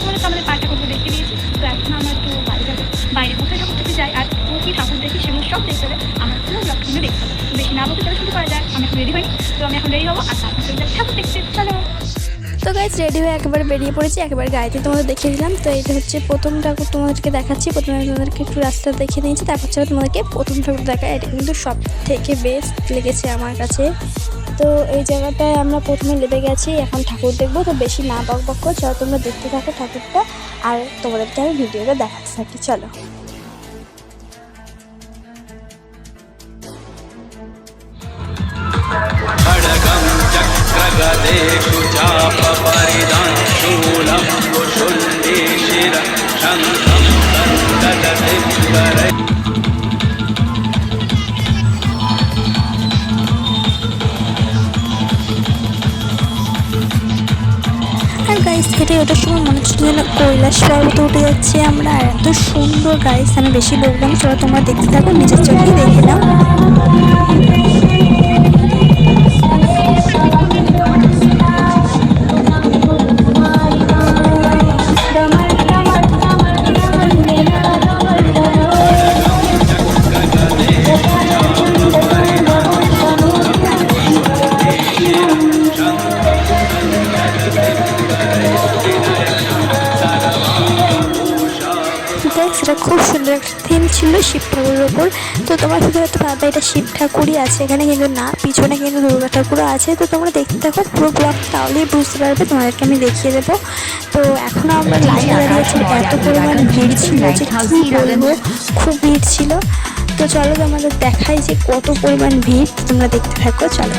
তোমরা তো আমাদের পায়টা ঠাকুর দেখতে দিয়েছি। তো এখন আমরা একটু বাইরে যাব। বাইরে কোথায় ঠাকুর থেকে যাই। আর ও কি ঠাকুর দেখি সেগুলো সব দেখতে হবে। আমার পুরো ব্লগ দেখতে হবে বেশি না বলতে তাহলে শুরু করা যায়। আমি এখন রেডি হয়নি। তো আমি এখন রেডি হব। আর তারপর ঠাকুর গাইজ রেডি হয়ে একেবারে বেরিয়ে পড়েছি একেবারে গাড়িতে তোমাদের দেখিয়ে দিলাম তো এটা হচ্ছে প্রথম ঠাকুর তোমাদেরকে দেখাচ্ছি প্রথমে তোমাদেরকে একটু রাস্তা দেখিয়ে দিয়েছি তারপর হচ্ছে তোমাদেরকে প্রথম ঠাকুর দেখা এটা কিন্তু সব থেকে বেস্ট লেগেছে আমার কাছে তো এই জায়গাটায় আমরা প্রথমে লেবে গেছি এখন ঠাকুর দেখবো তো বেশি না বক বক করে চলো তোমরা দেখতে থাকো ঠাকুরটা আর তোমাদেরকে আমি ভিডিওটা দেখাতে থাকি চলো खड्गं चक्रगदेषु গাইস হেঁটে ওঠার সময় মনে হচ্ছে যেন কৈলাস পর্বতে উঠে যাচ্ছি আমরা এত সুন্দর গাইস আমি বেশি বললাম চলো তোমরা দেখতে থাকো, নিজের চোখেই দেখে নাও। ওপর তো তোমার শুধু হয়তো ভাববে এটা শিব ঠাকুরই আছে এখানে কিন্তু না পিছনে কিন্তু দুর্গা ঠাকুরও আছে। তো তোমরা দেখতে থাকো পুরো ব্লগ তাহলেই বুঝতে পারবে তোমাদেরকে আমি দেখিয়ে দেবো। তো এখনও আমরা লাইনে দাঁড়িয়েছি এত পরিমাণ ভিড় ছিল যে কী বলব খুব ভিড় ছিল। তো চলো তোমাদের দেখাই যে কত পরিমাণ ভিড় তোমরা দেখতে থাকো চলো।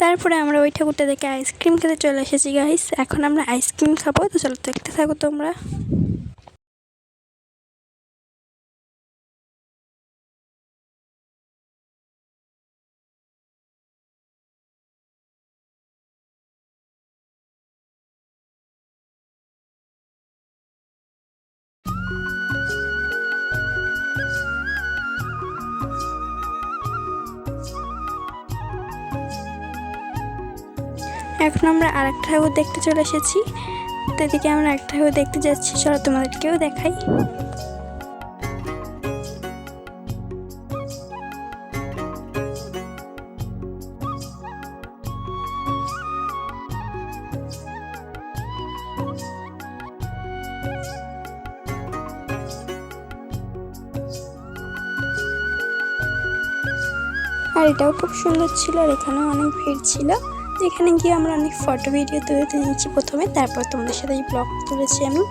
তারপরে আমরা ওই ঠাকুরটা দেখে আইসক্রিম খেতে চলে এসেছি গাইস এখন আমরা আইসক্রিম খাব, তো চলো দেখতে থাকো তোমরা। এখন আমরা আরেকটা ঠাকুর দেখতে চলে এসেছি। তো এদিকে আমরা একটা ঠাকুর দেখতে যাচ্ছি। চলো তোমাদেরকেও দেখাই। আর এটাও খুব সুন্দর ছিল আর এখানেও অনেক ভিড় ছিল। যেখানে গিয়ে আমরা অনেক ফটো ভিডিও তুলে নিয়েছি প্রথমে, তারপর তোমাদের সাথে এই ব্লগ তুলেছি আমি।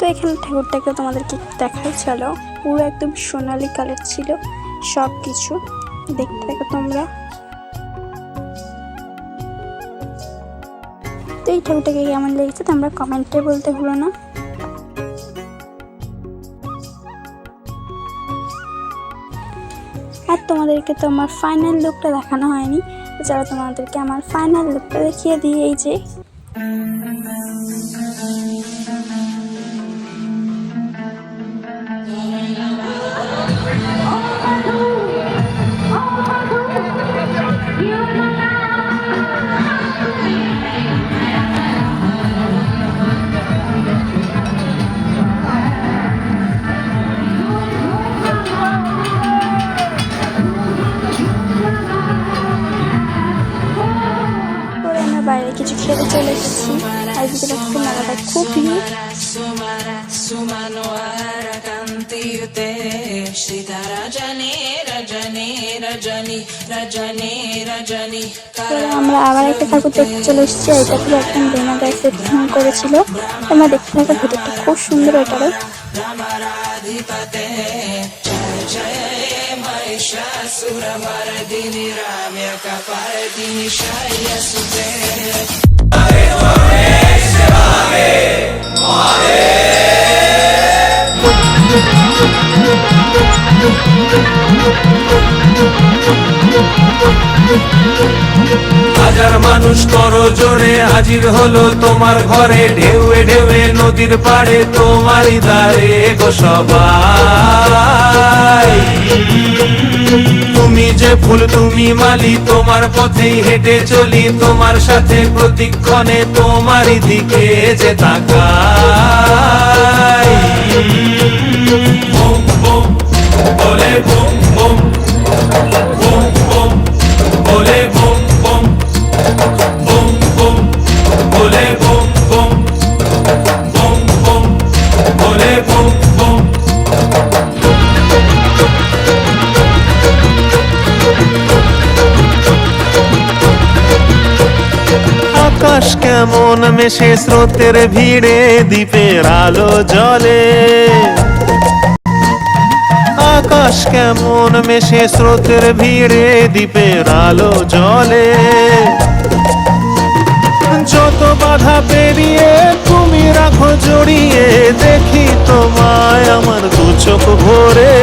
তো এখানে ঠাকুরটাকে তোমাদেরকে দেখাই, চলো। পুরো একদম সোনালি কালার ছিল সব কিছু দেখতে থাকো তোমরা। তো এই ঠাকুরটাকে কেমন লেগেছে তোমরা কমেন্টে বলতে ভুলো না। আর তোমাদেরকে তো আমার ফাইনাল লুকটা দেখানো হয়নি। যারা তোমাদেরকে আমার ফাইনাল লুকটা দেখিয়ে দিই, এই যে। পরে আমরা বাইরে কিছু খেতে চলে এসেছি আর এদিকে দেখতে মেলাটা খুব ভিড় আমরা আবার একটা ঠাকুর দেখতে চলে এসেছি এটা পুরো একদম বেনা গায়ে থিম করেছিল। তোমরা দেখতে থাকো ভিতরটা খুব সুন্দর এটারও হাজার মানুষ করো জোরে হাজির হলো তোমার ঘরে, ঢেউয়ে ঢেউয়ে নদীর পাড়ে তোমারই দ্বারে গো সবাই। তুমি যে ফুল, তুমি মালি, তোমার পথেই হেঁটে চলি, তোমার সাথে প্রতিক্ষণে তোমারই দিকে যে বুম, বলে বুম। কেমন মেশে স্রোতের ভিড়ে দ্বীপের আলো জলে আকাশ কেমন মেশে স্রোতের ভিড়ে দ্বীপের আলো জলে যত বাধা পেরিয়ে তুমি রাখো জড়িয়ে, দেখি তোমায় আমার দু চোখ ভরে।